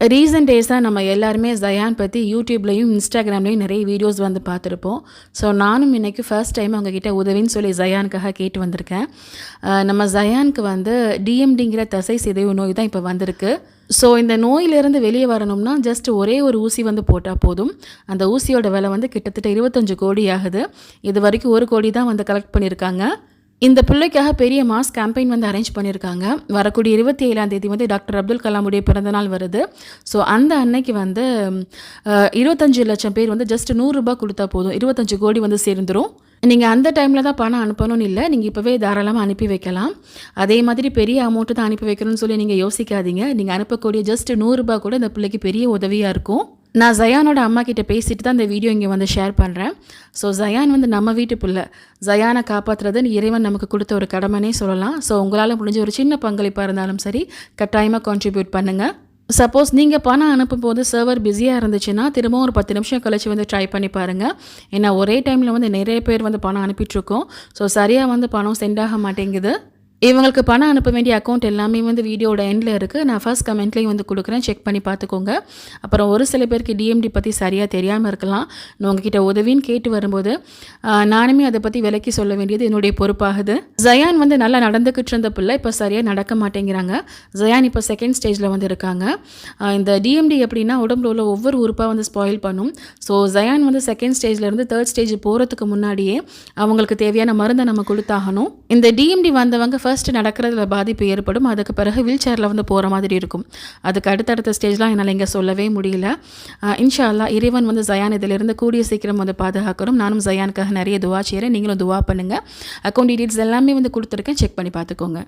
Recent டேஸாக நம்ம எல்லாருமே ஜயான் பற்றி யூடியூப்லேயும் இன்ஸ்டாகிராம்லேயும் நிறைய வீடியோஸ் வந்து பார்த்துருப்போம். ஸோ நானும் இன்றைக்கி ஃபர்ஸ்ட் டைம் அவங்கக்கிட்ட உதவின்னு சொல்லி ஜயானுக்காக கேட்டு வந்திருக்கேன். நம்ம ஜயானுக்கு வந்து டிஎம்டிங்கிற தசை சிதைவு நோய் தான் இப்போ வந்திருக்கு. ஸோ இந்த நோயிலிருந்து வெளியே வரணும்னா ஜஸ்ட் ஒரே ஒரு ஊசி வந்து போட்டால் போதும். அந்த ஊசியோட விலை வந்து கிட்டத்தட்ட இருபத்தஞ்சு கோடி ஆகுது இது வரைக்கும் ஒரு கோடி தான் வந்து கலெக்ட் பண்ணியிருக்காங்க இந்த பிள்ளைக்காக பெரிய மாஸ் கேம்பெயின் வந்து அரேஞ்ச் பண்ணியிருக்காங்க. வரக்கூடிய இருபத்தி ஏழாம் தேதி வந்து டாக்டர் அப்துல் கலாமுடைய பிறந்தநாள் வருது. ஸோ அந்த அன்னைக்கு வந்து இருபத்தஞ்சு லட்சம் பேர் வந்து ஜஸ்ட் நூறுரூபா கொடுத்தா போதும். இருபத்தஞ்சு கோடி வந்து சேர்ந்துரும். நீங்கள் அந்த டைமில் தான் பணம் அனுப்பணும்னு இல்லை. நீங்கள் இப்போவே தாராளமாக அனுப்பி வைக்கலாம். அதே மாதிரி பெரிய அமௌண்ட்டு தான் அனுப்பி வைக்கணும்னு சொல்லி நீங்கள் யோசிக்காதீங்க. நீங்கள் அனுப்பக்கூடிய ஜஸ்ட் நூறுரூபா கூட இந்த பிள்ளைக்கு பெரிய உதவியாக இருக்கும். நான் ஜயானோட அம்மா கிட்ட பேசிட்டு தான் இந்த வீடியோ இங்கே வந்து ஷேர் பண்ணுறேன் ஸோ ஜயான் வந்து நம்ம வீட்டு பிள்ளை. ஜயானை காப்பாற்றுறதுன்னு இறைவன் நமக்கு கொடுத்த ஒரு கடமைனே சொல்லலாம். ஸோ உங்களால் முடிஞ்ச ஒரு சின்ன பங்களிப்பாக இருந்தாலும் சரி கட்டாயமாக கான்ட்ரிபியூட் பண்ணுங்கள் சப்போஸ் நீங்கள் பணம் அனுப்பும்போது சர்வர் பிஸியாக இருந்துச்சுன்னா திரும்பவும் ஒரு பத்து நிமிஷம் கழிச்சு வந்து ட்ரை பண்ணி பாருங்கள் ஏன்னா ஒரே டைமில் வந்து நிறைய பேர் வந்து பணம் அனுப்பிட்டுருக்கோம் ஸோ சரியாக வந்து பணம் சென்ட் ஆக மாட்டேங்குது. இவங்களுக்கு பணம் அனுப்ப வேண்டிய அக்கௌண்ட் எல்லாமே வந்து வீடியோட எண்டில் இருக்குது நான் ஃபர்ஸ்ட் கமெண்ட்லேயும் வந்து கொடுக்குறேன். செக் பண்ணி பார்த்துக்கோங்க. அப்புறம் ஒரு சில பேருக்கு டிஎம்டி பற்றி சரியாக தெரியாமல் இருக்கலாம். நான் உங்ககிட்ட உதவின்னு கேட்டு வரும்போது நானுமே அதை பற்றி விலக்கி சொல்ல வேண்டியது என்னுடைய பொறுப்பாகுது. ஜயான் வந்து நல்லா நடந்துக்கிட்டு இருந்த பிள்ளை இப்போ சரியாக நடக்க மாட்டேங்கிறாங்க. ஜயான் இப்போ செகண்ட் ஸ்டேஜில் வந்து இருக்காங்க. இந்த டிஎம்டி எப்படின்னா உடம்புல உள்ள ஒவ்வொரு உறுப்பாக வந்து ஸ்பாயில் பண்ணும். ஸோ ஜயான் வந்து செகண்ட் ஸ்டேஜ்லேருந்து தேர்ட் ஸ்டேஜ் போகிறதுக்கு முன்னாடியே அவங்களுக்கு தேவையான மருந்தை நம்ம கொடுத்தாகணும். இந்த டிஎம்டி வந்தவங்க ஃபர்ஸ்ட் நடக்கிறதுல பாதிப்பு ஏற்படும். அதுக்கு பிறகு வீல் சேரில் வந்து போகிற மாதிரி இருக்கும். அதுக்கு அடுத்தடுத்த ஸ்டேஜ்லாம் என்னால் இங்கே சொல்லவே முடியல. இன்ஷா அல்லாஹ் இறைவன் வந்து ஜயான் இதிலிருந்து கூடிய சீக்கிரம் வந்து பாதுகாக்கணும். நானும் ஜயானுக்காக நிறைய துவா செய்கிறேன் நீங்களும் துவா பண்ணுங்கள் அக்கௌண்ட் டீட்டெயில்ஸ் எல்லாமே வந்து கொடுத்துருக்கேன். செக் பண்ணி பார்த்துக்கோங்க.